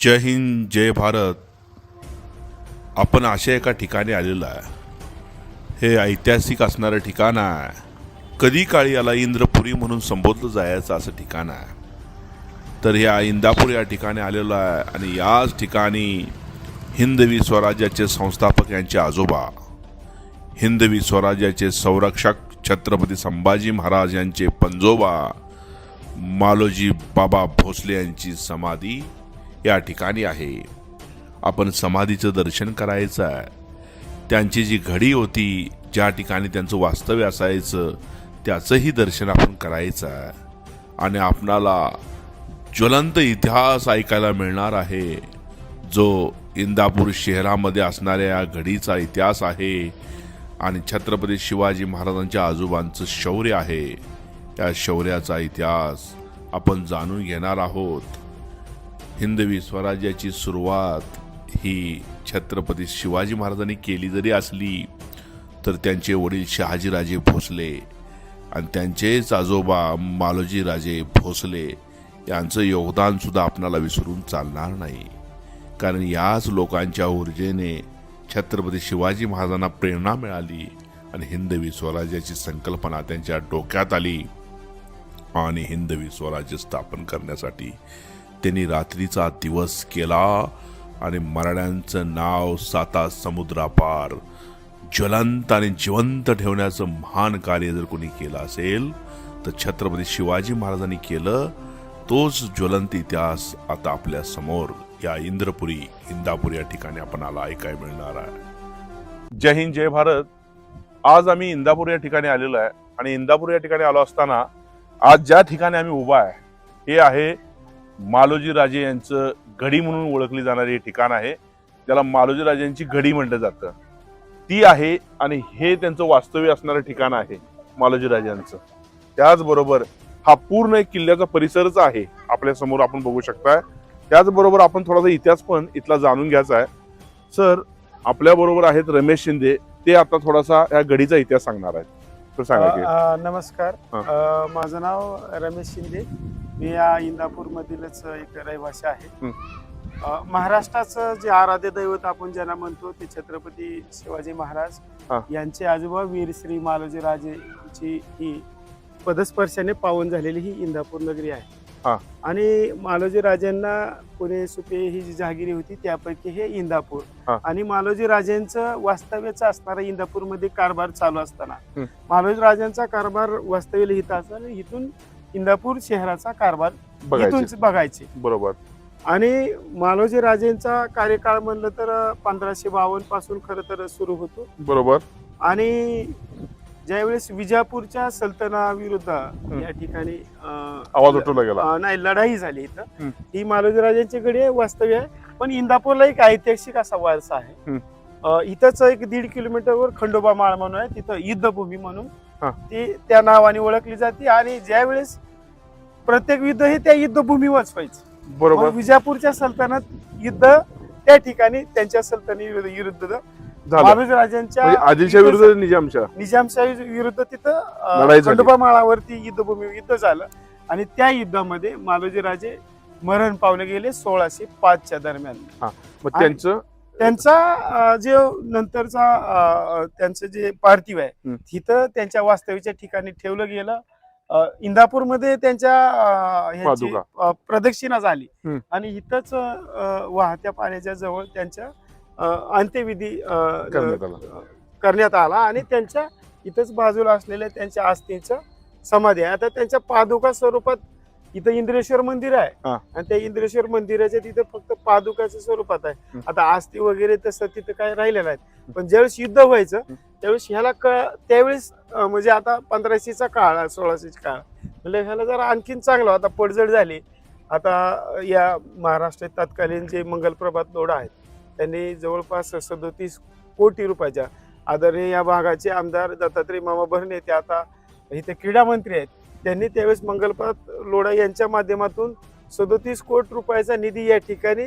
जय हिंद जय भारत. आपण अशा एका ठिकाणी आलेलो आहे. हे ऐतिहासिक असणारं ठिकाण आहे. कधी काळी याला इंद्रपुरी म्हणून संबोधलं जायचं असं ठिकाण आहे. तर ह्या इंदापूर या ठिकाणी आलेलो आहे आणि याच ठिकाणी हिंदवी स्वराज्याचे संस्थापक यांचे आजोबा हिंदवी स्वराज्याचे संरक्षक छत्रपती संभाजी महाराज यांचे पंजोबा मालोजी बाबा भोसले यांची समाधी या ठिकाणी आहे. आपण समाधीचं दर्शन करायचं आहे. त्यांची जी घडी होती ज्या ठिकाणी त्यांचं वास्तव्य असायचं त्याचंही दर्शन आपण करायचं आहे. आणि आपणाला ज्वलंत इतिहास ऐकायला मिळणार आहे. जो इंदापूर शहरामध्ये असणाऱ्या या घडीचा इतिहास आहे आणि छत्रपती शिवाजी महाराजांच्या आजोबांचं शौर्य आहे. त्या शौर्याचा इतिहास आपण जाणून घेणार आहोत. हिंदवी स्वराज्याची सुरुवात ही छत्रपती शिवाजी महाराजांनी केली जरी असली तर त्यांचे वडील शहाजीराजे भोसले आणि त्यांचेच आजोबा मालोजीराजे भोसले यांचं योगदानसुद्धा आपणाला विसरून चालणार नाही. कारण याच लोकांच्या ऊर्जेने छत्रपती शिवाजी महाराजांना प्रेरणा मिळाली आणि हिंदवी स्वराज्याची संकल्पना त्यांच्या डोक्यात आली आणि हिंदवी स्वराज्य स्थापन करण्यासाठी त्यांनी रात्रीचा दिवस केला आणि मराठ्यांचं नाव साता समुद्रापार. ज्वलंत आणि जिवंत ठेवण्याचं महान कार्य जर कोणी केलं असेल तर छत्रपती शिवाजी महाराजांनी केलं तोच ज्वलंत इतिहास आता आपल्यासमोर या इंद्रपुरी इंदापूर या ठिकाणी आपणाला ऐकाय मिळणार आहे. जय हिंद जय भारत. आज आम्ही इंदापूर या ठिकाणी आलेलो आहे आणि इंदापूर या ठिकाणी आलो असताना आज ज्या ठिकाणी आम्ही उभा आहे हे आहे मालोजी राजे यांचं घडी म्हणून ओळखली जाणारी हे ठिकाण आहे ज्याला मालोजी राजेंची घडी म्हटलं जातं. ती आहे आणि हे त्यांचं वास्तव्य असणारं ठिकाण आहे मालोजी राजांचं. त्याचबरोबर हा पूर्ण एक किल्ल्याचा परिसरच आहे आपल्यासमोर आपण बघू शकताय. त्याचबरोबर आपण थोडासा इतिहास पण इथला जाणून घ्यायचा आहे. सर आपल्या बरोबर आहेत रमेश शिंदे ते आता थोडासा या गडीचा इतिहास सांगणार आहेत. तर सांगा की. अ, अ, नमस्कार. अ, माझं नाव रमेश शिंदे. मी या इंदापूर मधीलच एक रहिवासी आहे. अ, महाराष्ट्राचं जे आराध्य दैवत आपण ज्यांना म्हणतो ते छत्रपती शिवाजी महाराज हा. यांचे आजोबा वीर श्री मालोजी राजेची ही पदस्पर्शाने पावन झालेली ही इंदापूर नगरी हा. आहे आणि मालोजी राजांना पुणे सुपे ही जी जहागिरी होती त्यापैकी हे इंदापूर हा. आणि मालोजी राजांचं वास्तव्याचं असणारा इंदापूरमध्ये कारभार चालू असताना हं. मालोजी राजांचा कारभार वास्तव्य लिहित असताना इथून इंदापूर शहराचा कारभार बघायचे. इथूनच बघायचे. बरोबर. आणि मालोजी राजेंचा कार्यकाळ म्हणलं तर पंधराशे बावन्नपासून खरं तर सुरू होतो. बरोबर. आणि ज्यावेळेस विजापूरच्या सल्तनाविरुद्ध या ठिकाणी अं, आवाज उठवला गेला. अं, नाही लढाई झाली इथं. हं. मालोजी राजांच्याकडे वास्तव्य आहे. पण इंदापूरला एक ऐतिहासिक असा वारसा आहे. अं, इथंच एक दीड किलोमीटरवर खंडोबा माळ म्हणून आहे तिथं युद्धभूमी म्हणून हा. ती त्या नावाने ओळखली जाते आणि ज्यावेळेस प्रत्येक युद्ध हे त्या युद्धभूमीवरच व्हायचं. बरोबर. मग विजापूरच्या सलतनत युद्ध त्या ठिकाणी त्यांच्या सलतनी विरुद्ध झालं. राजांच्या म्हणजे आदिलच्या विरुद्ध निजामच्या निजामशाही विरुद्ध तिथं अं, लढाई झाली. खंडोबा माळावरती युद्धभूमी युद्ध झालं. आणि त्या युद्धामध्ये मालोजी राजे मरण पावले गेले सोळाशे पाचच्या दरम्यान. मग त्यांचं त्यांचा जे नंतरचा त्यांचं जे पार्थिव आहे. तिथं त्यांच्या वास्तव्याच्या ठिकाणी ठेवलं गेलं इंदापूरमध्ये त्यांच्या प्रदक्षिणा झाली. आणि इथंच वाहत्या पाण्याच्या जवळ त्यांच्या अंत्यविधी अं, करण्यात आला. करण्यात आला आणि त्यांच्या इथंच बाजूला असलेल्या त्यांच्या आस्थीचं समाधी आहे आता त्यांच्या पादुका स्वरूपात इथं इंद्रेश्वर मंदिर आहे. हा. आणि त्या इंद्रेश्वर मंदिराच्या तिथं फक्त पादुकाच्या स्वरूपात आहे. हं. आता आस्थी वगैरे तसं तिथं काय राहिलेलं नाही पण ज्यावेळेस युद्ध व्हायचं हं. त्यावेळेस ह्याला क त्यावेळेस अं, म्हणजे आता पंधराशेचा काळ सोळाशेचा काळ. म्हणजे ह्याला जरा आणखीन चांगला आता पडझड झाली. आता या महाराष्ट्रात तत्कालीन जे मंगलप्रभात लोढा आहेत त्यांनी जवळपास सदोतीस कोटी रुपयाच्या आदरणीय या भागाचे आमदार दत्तात्रय मामा भरणे ते आता इथे क्रीडा मंत्री आहेत. त्यांनी त्यावेळेस मंगलप्रभात लोढा यांच्या माध्यमातून सदोतीस कोटी रुपयाचा निधी या ठिकाणी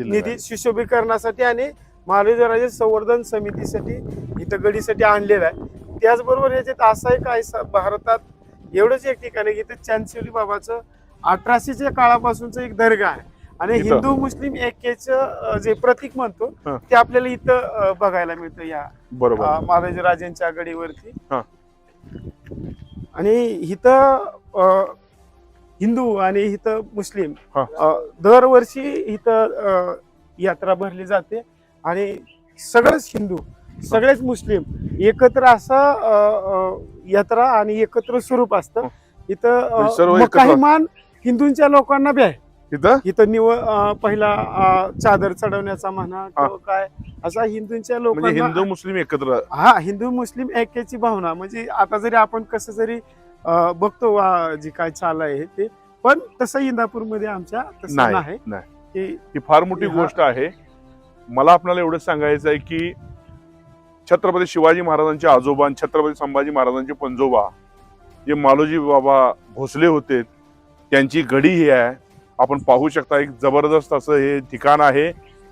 निधी. सुशोभीकरणासाठी आणि महाराज संवर्धन समितीसाठी इथं गडीसाठी आणलेला आहे त्याचबरोबर याच्यात असं एक आहे भारतात एवढंच एक ठिकाण आहे की इथं चांचोली बाबाचं अठराशेच्या काळापासूनचं एक दर्गा आहे आणि? हिंदू मुस्लिम ऐक्याचं जे प्रतीक म्हणतो. ते आपल्याला इथं बघायला मिळतं या बरोबर अं, महाराजराजेंच्या गडीवरती. आणि इथं हिंदू आणि इथं मुस्लिम दरवर्षी इथं यात्रा भरली जाते. आणि सगळेच हिंदू सगळेच मुस्लिम एकत्र असं यात्रा आणि एकत्र स्वरूप असतं. इथं म्हणजे काही मान हिंदूंच्या लोकांना बी आहे. इथं? इथं निव अं, पहिला अं, चादर चढवण्याचा म्हणा किंवा काय असा हिंदूंच्या म्हणजे लोकांना हिंदू मुस्लिम एकत्र. हा हिंदू मुस्लिम ऐक्याची भावना. म्हणजे आता जरी आपण कसं जरी अं, बघतो वा जे काय चाल आहे ते पण तसं इंदापूरमध्ये आमच्या तसं नाही नाही. नाही. की ही फार मोठी हा. गोष्ट आहे. मला आपल्याला एवढं सांगायचं आहे की छत्रपती शिवाजी महाराजांचे आजोबा आणि छत्रपती संभाजी महाराजांचे पंजोबा जे मालोजी बाबा भोसले होते त्यांची गडी ही आहे. आपण पाहू शकता एक जबरदस्त असं हे ठिकाण आहे.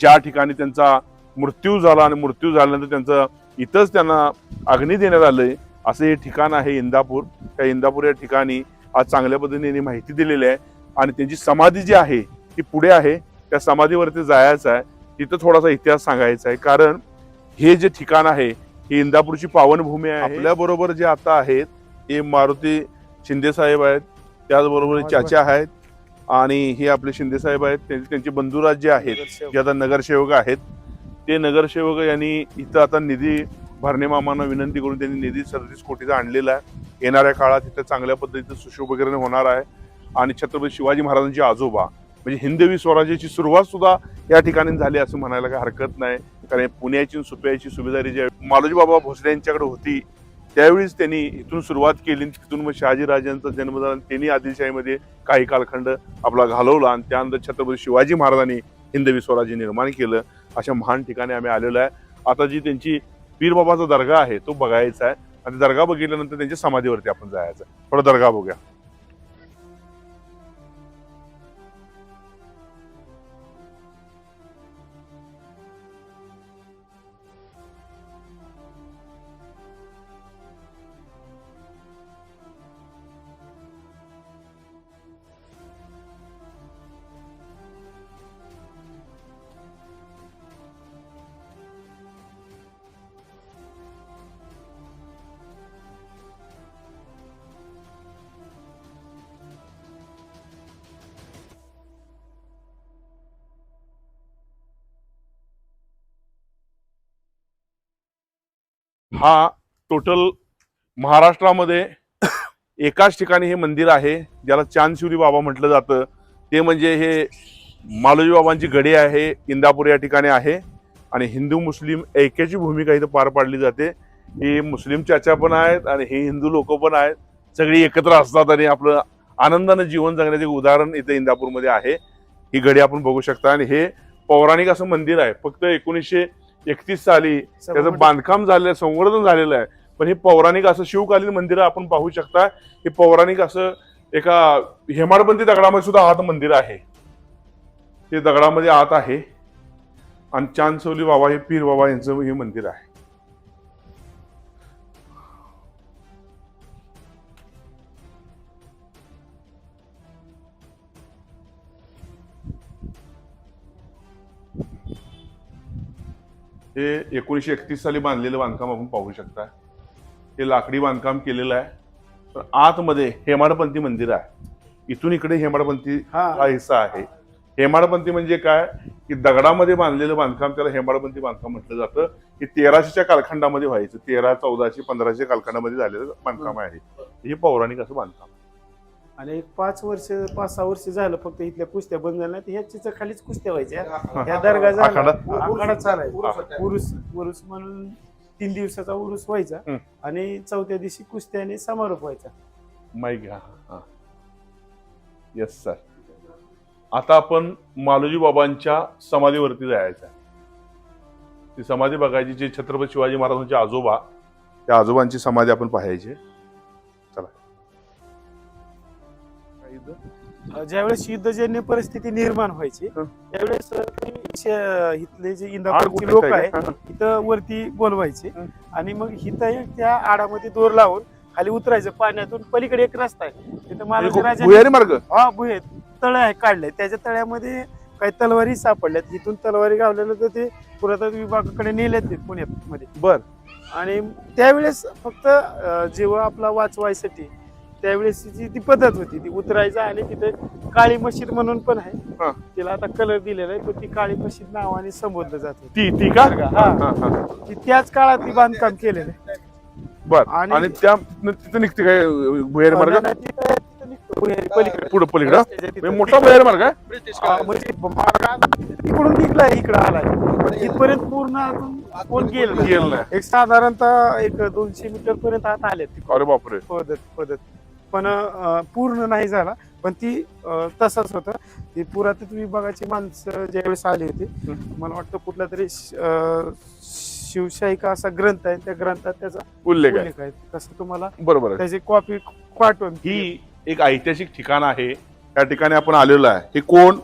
ज्या ठिकाणी त्यांचा मृत्यू झाला आणि मृत्यू झाल्यानंतर त्यांचं इथंच त्यांना अग्नी देण्यात आलंय असं हे ठिकाण आहे इंदापूर. त्या इंदापूर या ठिकाणी आज चांगल्या पद्धतीने माहिती दिलेली आहे. आणि त्यांची समाधी जी आहे ती पुढे आहे. त्या समाधीवरती जायचं आहे. तिथं थोडासा इतिहास सांगायचा आहे. कारण हे जे ठिकाण आहे ही इंदापूरची पावनभूमी आहे. आपल्या बरोबर जे आता आहेत हे मारुती शिंदे साहेब आहेत. त्याचबरोबर चाचा आहेत. आणि हे आपले शिंदे साहेब आहेत त्यांचे त्यांचे बंधुराज जे आहेत जे आता नगरसेवक आहेत. ते नगरसेवक यांनी इथं आता निधी भरणे मामांना विनंती करून त्यांनी निधी सदतीस कोटीचा आणलेला आहे. येणाऱ्या काळात इथं चांगल्या पद्धतीचं सुशोभीकरण होणार आहे. आणि छत्रपती शिवाजी महाराजांचे आजोबा म्हणजे हिंदवी स्वराज्याची सुरुवात सुद्धा या ठिकाणी झाली असं म्हणायला काही हरकत नाही. कारण पुण्याची सुप्याची सुभेदारी जी आहे, मालोजी बाबा भोसले यांच्याकडे होती. त्यावेळीच त्यांनी इथून सुरुवात केली. तिथून मग शहाजीराजांचा जन्म झाला आणि त्यांनी आदिलशाहीमध्ये काही कालखंड आपला घालवला आणि त्यानंतर छत्रपती शिवाजी महाराजांनी हिंदवी स्वराज्य निर्माण केलं. अशा महान ठिकाणी आम्ही आलेलो आहे. आता जी त्यांची पीरबाबाचा दर्गा आहे तो बघायचा आहे. आणि दर्गा बघितल्यानंतर त्यांच्या समाधीवरती आपण जायचं आहे. थोडा दर्गा बघूया. हा टोटल महाराष्ट्रामध्ये एकाच ठिकाणी हे मंदिर आहे ज्याला चांदशिवरी बाबा म्हटलं जातं. ते म्हणजे हे मालोजी बाबांची गडी आहे इंदापूर या ठिकाणी आहे आणि हिंदू मुस्लिम ऐक्याची भूमिका इथं पार पाडली जाते. ही मुस्लिम चाचा पण आहेत आणि हे हिंदू लोक पण आहेत. सगळी एकत्र असतात आणि आपलं आनंदानं जीवन जगण्याचे उदाहरण इथं इंदापूरमध्ये आहे. ही गडी आपण बघू शकता आणि हे पौराणिक असं मंदिर आहे. फक्त एकोणीसशे एकतीस साली त्याचं बांधकाम झालेलं आहे संवर्धन झालेलं आहे. पण हे पौराणिक असं शिवकालीन मंदिर आपण पाहू शकता. हे पौराणिक असं एका हेमाडपंथी दगडामध्ये सुद्धा आत मंदिर आहे. ते दगडामध्ये आत आहे. आणि चांदसवली बाबा हे पीर बाबा यांचं हे मंदिर आहे. हे एकोणीसशे एकतीस साली बांधलेलं बांधकाम आपण पाहू शकता. हे लाकडी बांधकाम केलेलं आहे. तर आतमध्ये हेमाडपंथी मंदिर आहे. इथून इकडे हेमाडपंथी हा. हा हिस्सा आहे. हेमाडपंथी म्हणजे काय? की दगडामध्ये बांधलेलं बांधकाम त्याला हेमाडपंथी बांधकाम म्हटलं जातं. की तेराशेच्या कालखंडामध्ये व्हायचं. तेरा चौदाशे पंधराशे कालखंडामध्ये झालेलं बांधकाम आहे. हे पौराणिक असं बांधकाम आणि एक पाच वर्ष पाच सहा वर्ष झालं फक्त इथल्या कुस्त्या बंद झाल्या तर ह्याच्या खालीच कुस्त्या व्हायच्या. ह्या दर्गा झाला. आखाडा? चालायचा. उरुस उरुस म्हणून तीन दिवसाचा उरुस व्हायचा. आणि चौथ्या दिवशी कुस्त्याने समारोप व्हायचा. घ्या हा. येस सर आता आपण मालोजी बाबांच्या समाधीवरती जायचं. ती समाधी बघायची जे छत्रपती शिवाजी महाराजांचे आजोबा त्या आजोबांची समाधी आपण पाहायची. इथं? ज्यावेळेस युद्धजन्य परिस्थिती निर्माण व्हायची. त्यावेळेस इथले जे इंदापूरचे लोक काय आहे का? हा, इथं वरती बोलवायचे. आणि मग इथं त्या आडामध्ये दोर लावून खाली उतरायचं पाण्यातून पलीकडे एक रस्ता आहे तिथं. महाराज मार्ग हा भुये तळ आहे काढलंय त्याच्या तळ्यामध्ये काही तलवारी सापडल्यात इथून तलवारी गावल्यानंतर ते पुरातत्व विभागाकडे नेल्यात पुण्यात मध्ये बर आणि त्यावेळेस फक्त जेव्हा आपला वाचवायसाठी त्यावेळेस ती ती पद्धत होती ती उतरायचं आणि तिथे काळी मशीद म्हणून पण आहे. हा. तिला आता कलर दिलेला आहे पण ती काळी मशीद नावाने संबोधलं जात होती. ती ती का? हा. हा, हा. ती त्याच काळात ती बांधकाम केलेलं आहे. बर. आणि- आणि त्या तिथनं- तिथं निघते काय भुयारी मार्ग? आणि तिथं- तिथं निघतो भुयारी पलीकडे. पुढं पलीकडं? रस्त्याच्या तिथं. म्हणजे मोठा भुयारी मार्ग आहे? हा, म्हणजे मार्ग निघलाय इकडं आलाय. इथपर्यंत पूर्ण अजून कोण गेलं. गेलं नाही. एक साधारणतः एक दोनशे मीटर पर्यंत आत आले अरे बापरे. पद्धत पद्धत. पण पूर्ण नाही झाला. पण ती तसंच होतं. ती पुरातत्व विभागाची माणसं ज्यावेळेस आली होती मला वाटतं कुठला तरी शिवशाही का असा ग्रंथ आहे त्या ग्रंथात त्याचा उल्लेख आहे. तसं तुम्हाला बरोबर त्याची कॉपी पाठवून ही एक ऐतिहासिक ठिकाण आहे. त्या ठिकाणी आपण आलेलो आहे. हे कोण?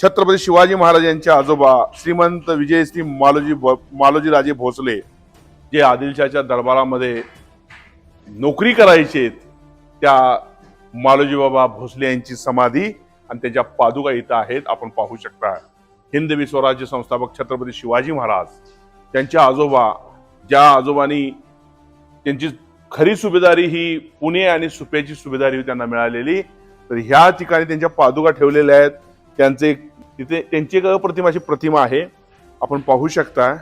छत्रपती शिवाजी महाराज यांचे आजोबा श्रीमंत विजयश्री मालोजी मालोजी राजे भोसले जे आदिलशाच्या दरबारामध्ये नोकरी करायचे त्या मालोजीबाबा भोसले यांची समाधी आणि त्याच्या पादुका इथं आहेत आपण पाहू शकता. हिंदवी स्वराज्य संस्थापक छत्रपती शिवाजी महाराज त्यांच्या आजोबा ज्या आजोबांनी त्यांची खरी सुभेदारी ही पुणे आणि सुप्याची सुभेदारी त्यांना मिळालेली तर ह्या ठिकाणी त्यांच्या पादुका ठेवलेल्या आहेत. त्यांचे तिथे त्यांची एक अप्रतिमाची प्रतिमा आहे. आपण पाहू शकता.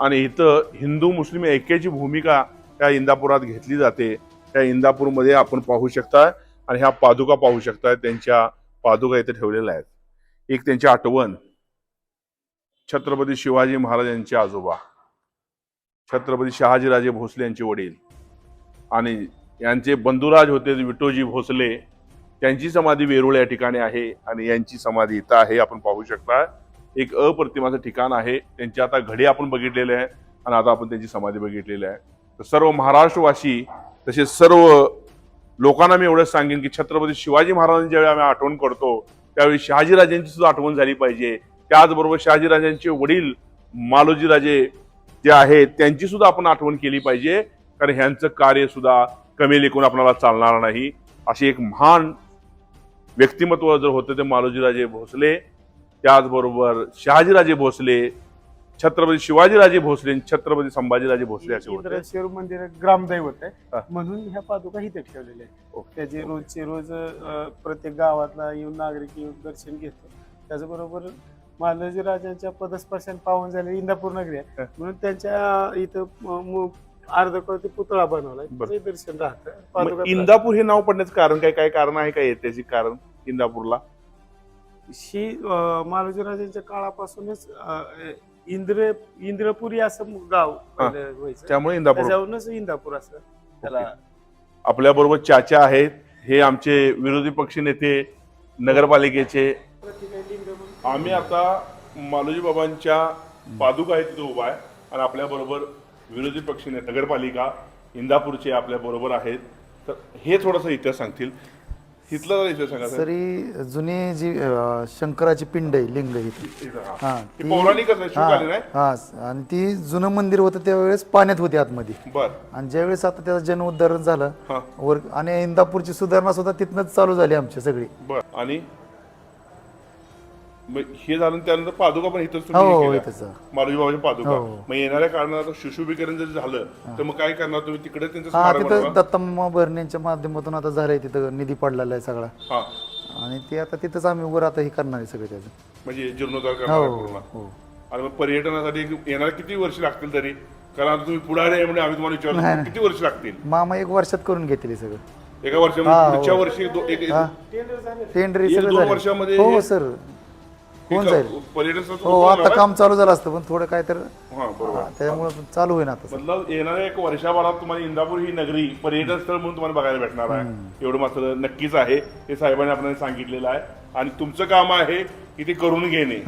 आणि इथं हिंदू मुस्लिम ऐक्याची भूमिका त्या इंदापुरात घेतली जाते. त्या इंदापूरमध्ये आपण पाहू शकता आणि ह्या पादुका पाहू शकता त्यांच्या पादुका इथे ठेवलेल्या आहेत. एक त्यांची आठवण. छत्रपती शिवाजी महाराज यांचे आजोबा. छत्रपती शहाजीराजे भोसले यांचे वडील. आणि यांचे बंधुराज होते विटोजी भोसले. त्यांची समाधी वेरूळ या ठिकाणी आहे आणि यांची समाधी इथं आहे. आपण पाहू शकता एक अप्रतिमाचं ठिकाण आहे. त्यांची आता घडी आपण बघितलेले आहे आणि आता आपण त्यांची समाधी बघितलेली आहे. तर सर्व महाराष्ट्रवासी तसेच सर्व लोकांना मी एवढं सांगेन की छत्रपती शिवाजी महाराजांची ज्यावेळी आम्ही आठवण करतो त्यावेळी शहाजीराजांची सुद्धा आठवण झाली पाहिजे. त्याचबरोबर शहाजीराजांचे वडील मालोजीराजे जे आहेत त्यांची सुद्धा आपण आठवण केली पाहिजे. कारण ह्यांचं कार्य सुद्धा कमी लेखून आपल्याला चालणार नाही. अशी एक महान व्यक्तिमत्व जर होतं ते मालोजीराजे भोसले त्याचबरोबर शहाजीराजे भोसले छत्रपती शिवाजीराजे भोसले छत्रपती संभाजीराजे भोसले असे होते. इंद्रेश्वर मंदिर ग्रामदैवत. आहे म्हणून ह्या पादुका इथे ठेवलेल्या आहेत. त्याचे रोजचे रोज प्रत्येक गावातला येऊन नागरिक येऊन दर्शन घेतो. त्याचबरोबर महाराज राजांच्या पदस्पर्शाने पावन झाले इंदापूर नगरी आहे. म्हणून त्यांच्या इथं अर्धकळती पुतळा बनवलाय. दर्शन राहतं. इंदापूर हे नाव पडण्याचं कारण काय? काय कारण आहे काय ऐतिहासिक कारण इंदापूरला? अं, महाराज राजांच्या काळापासूनच इंद्र इंद्रपुरी असं गाव पहिलं व्हायचं. त्यामुळे इंदापूर. त्याच्यावरूनच इंदापूर असं. त्याला आपल्या बरोबर चाचा आहेत. हे आमचे विरोधी पक्ष नेते नगरपालिकेचे. आम्ही आता मालोजी बाबांच्या पादुका आहेत तिथे उभा आहे. आणि आपल्या बरोबर विरोधी पक्ष नेते नगरपालिका इंदापूरचे आपल्या बरोबर आहेत. तर हे थोडंसं इतिहास सांगतील. सांगा सर. सरी जुनी जी अं, शंकराची पिंड आहे लिंग इथे इथं, हा. हा हे ती- आहे हा आहे? हा आणि ती जुनं मंदिर होतं त्यावेळेस पाण्यात होती आतमध्ये. बर. आणि ज्यावेळेस आता त्याचं जनउद्धारण झालं हा. वर आणि इंदापूरची सुधारणा सुद्धा तिथनंच चालू झाली आमची सगळी. बर. आणि? मग हे झालं त्यानंतर पादुका पण इथंच तुम्ही हे हो केल्या. इथंच. मारुजी बाबाची पादुका. हो. मग येणाऱ्या कारणात शिशुभीकरण जर झालं तर मग काय करणार तुम्ही? तिकडे त्यांचं हा स्मारक तिथं बनवा? दत्तम्मा भरणींच्या माध्यमातून आता झालंय तिथं निधी पडलेला आहे सगळा. हा. आणि ते आता तिथंच आम्ही वर आता हे करणार आहे सगळं त्याचं. म्हणजे जीर्णोद्धार करणार हो आहे पूर्ण. हो. आणि मग पर्यटनासाठी येणार किती वर्ष लागतील तरी? कारण आता तुम्ही पुढारी आहे म्हणजे आम्ही तुम्हाला विचारतो नाही. किती वर्ष लागतील? मामा एक वर्षात करून घेतली हे सगळं. एका वर्षामध्ये. पुढच्या वर्षी दो- एक- एक- टेंडर झाले. टेंडर एक सगळं दोन झालं. वर्षामध्ये हो हे- सर. होऊन जाईल? पर्यटन स्थळ हो आता? काम चालू झालं असतं पण थोडं काय तर हा बरोबर. त्यामुळे चालू होईना आता मतलब येणाऱ्या एक वर्षाभरात तुम्हाला इंदापूर ही नगरी पर्यटन स्थळ म्हणून तुम्हाला बघायला भेटणार आहे. एवढं मात्र नक्कीच आहे हे साहेबांनी आपल्याला सांगितलेलं आहे. आणि तुमचं काम आहे की ते करून घेणे.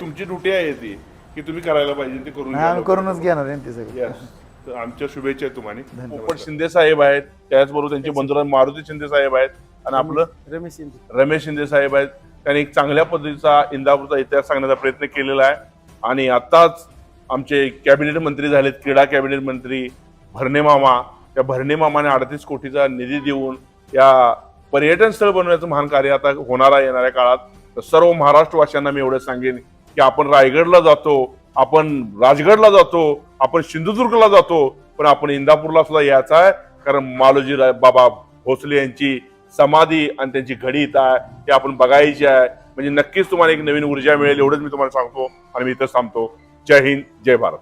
तुमची ड्युटी आहे ती की तुम्ही करायला पाहिजे ते करून करूनच घेणार आहे ते सगळं. आमच्या शुभेच्छा आहेत तुम्हाला. पोपट शिंदे साहेब आहेत. त्याचबरोबर त्यांचे बंधुराज मारुती शिंदे साहेब आहेत. आणि आपलं रमेश शिंदे. रमेश शिंदे साहेब आहेत. त्यांनी एक चांगल्या पद्धतीचा इंदापूरचा इतिहास सांगण्याचा प्रयत्न केलेला आहे. आणि आत्ताच आमचे कॅबिनेट मंत्री झालेत क्रीडा कॅबिनेट मंत्री भरणे मामा. त्या भरणे मामाने अडतीस कोटीचा निधी देऊन या पर्यटन स्थळ बनवण्याचं महान कार्य आता होणार आहे येणाऱ्या काळात. तर सर्व महाराष्ट्रवासियांना मी एवढं सांगेन की आपण रायगडला जातो आपण राजगडला जातो आपण सिंधुदुर्गला जातो पण आपण इंदापूरला सुद्धा यायचा आहे. कारण मालोजी बाबा भोसले यांची समाधी आणि त्यांची घडी इथं आहे ते आपण बघायची आहे. म्हणजे नक्कीच तुम्हाला एक नवीन ऊर्जा मिळेल एवढंच मी तुम्हाला सांगतो आणि मी इथं थांबतो. जय हिंद जय भारत.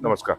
नमस्कार.